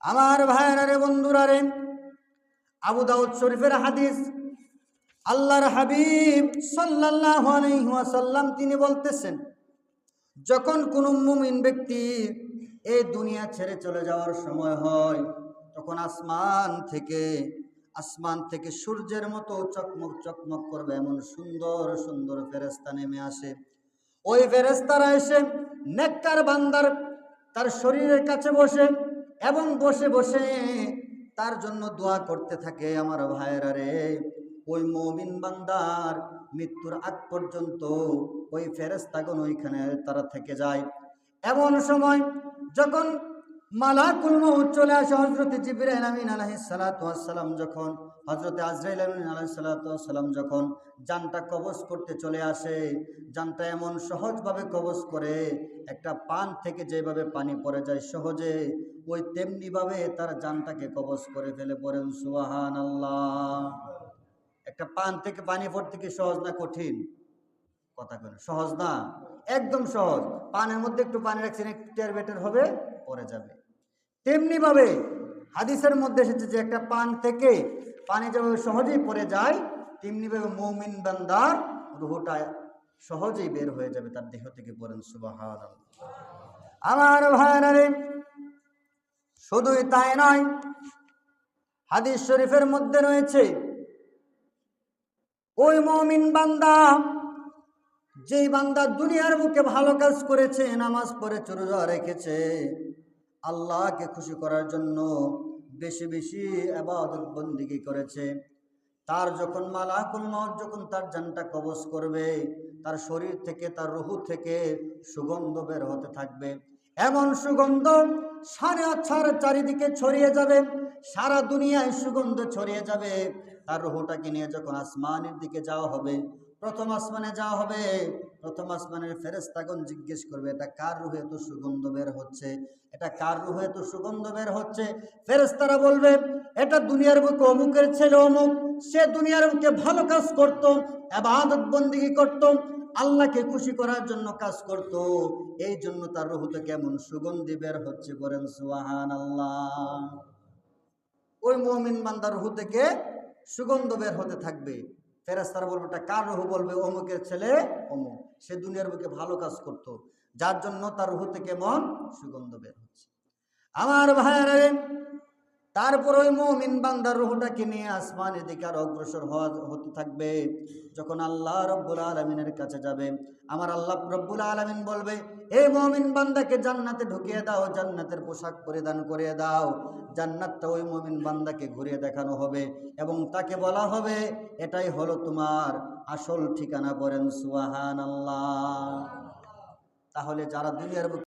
আমার ভাইয়েরা রে, বন্ধুরা রে, আবু দাউদ শরীফের হাদিস। আল্লাহর হাবিব ওয়াসাল্লাম তিনি বলতেছেন, যখন কোনো মুমিন ব্যক্তি এই দুনিয়া ছেড়ে চলে যাওয়ার সময় হয়, তখন আসমান থেকে আসমান থেকে সূর্যের মতো চকমক চকমক করবে, এমন সুন্দর সুন্দর ফেরেস্তা নেমে আসে। ওই ফেরেস্তারা এসে নেককার বান্দার তার শরীরের কাছে বসে এবং বসে বসে তার জন্য দোয়া করতে থাকে আমার ভাইয়েরা রে। ওই মমিন বান্দার মৃত্যুর আগ পর্যন্ত ওই ফেরেস্তাগণ ওইখানে তারা থেকে যায়। এমন সময় যখন মালাকুল মউত চলে আসে হজরত জিবরাইল আমিন আলাইহিস সালাতু যখন হজরত আজরাইল আমিন ওয়াসসালাম যখন জানটা কবজ করতে চলে আসে জানটা এমন সহজভাবে কবজ করে, একটা পান থেকে যেভাবে পানি পড়ে যায় সহজে ওই তেমনিভাবে তার জানটাকে কবজ করে ফেলে পড়েন সুবাহান আল্লাহ একটা পান থেকে পানি পড়তে কি সহজ না কঠিন? কথা কেন সহজ না? একদম সহজ। পানের মধ্যে একটু পানি রাখছেন, একটু টের বেটের হবে পরে যাবে। তেমনি ভাবে হাদিসের মধ্যে এসেছে যে একটা পান থেকে পানি যেভাবে সহজেই পড়ে যায় তেমনি ভাবে মৌমিন বান্দার রুহটা সহজেই বের হয়ে যাবে তার দেহ থেকে পড়েন সুবাহান আমার ভাইরা রে শুধুই তাই নয়, হাদিস শরীফের মধ্যে রয়েছে, ওই মমিন বান্দা, যেই বান্দা দুনিয়ার বুকে ভালো কাজ করেছে, নামাজ পড়ে চোরোজা রেখেছে, আল্লাহকে খুশি করার জন্য বেশি বেশি আবাদত বন্দিগি করেছে। তার যখন মালাকুল মত যখন তার জানটা কবজ করবে, তার শরীর থেকে, তার রহু থেকে সুগন্ধ বের হতে থাকবে। এমন সুগন্ধ সাড়ে আচ্ছার চারিদিকে ছড়িয়ে যাবে, সারা দুনিয়ায় সুগন্ধ ছড়িয়ে যাবে। তার রুহুটাকে নিয়ে যখন আসমানের দিকে যাওয়া হবে, প্রথম আসমানে যাওয়া হবে, প্রথম আসমানের ফেরেস্তাগণ জিজ্ঞেস করবে, এটা কার রুহে এত সুগন্ধ বের হচ্ছে? এটা কার রুহে এত সুগন্ধ বের হচ্ছে? ফেরেস্তারা বলবে, এটা দুনিয়ার বুকে অমুকের ছেলে অমুক, সে দুনিয়ার বুকে ভালো কাজ করত আবাদত বন্দিগি করত আল্লাহকে খুশি করার জন্য কাজ করত, এই জন্য তার রুহু থেকে এমন সুগন্ধি বের হচ্ছে বলেন সুহান আল্লাহ ওই মমিন বান্দার রুহু থেকে সুগন্ধ বের হতে থাকবে। ফেরেস্তারা বলবে কার রুহু? বলবে, অমুকের ছেলে অমুক। সে দুনিয়ার বুকে ভালো কাজ করত, যার জন্য তার রুহু থেকে মন সুগন্ধ বের হচ্ছে। আমার ভাইয়ারা তারপর ওই মমিন বান্দার রুহটাকে নিয়ে আসমানের দিকে আর অগ্রসর হতে থাকবে। যখন আল্লাহ রব্বুল আলমিনের কাছে যাবে, আমার আল্লাহ রব্বুল আলমিন বলবে এই মমিন বান্দাকে জান্নাতে ঢুকিয়ে দাও, জান্নাতের পোশাক পরিধান করিয়ে দাও। জান্নাতটা ওই মমিন বান্দাকে ঘুরিয়ে দেখানো হবে এবং তাকে বলা হবে, এটাই হলো তোমার আসল ঠিকানা বলেন সুয়াহান আল্লাহ তাহলে যারা দুনিয়ার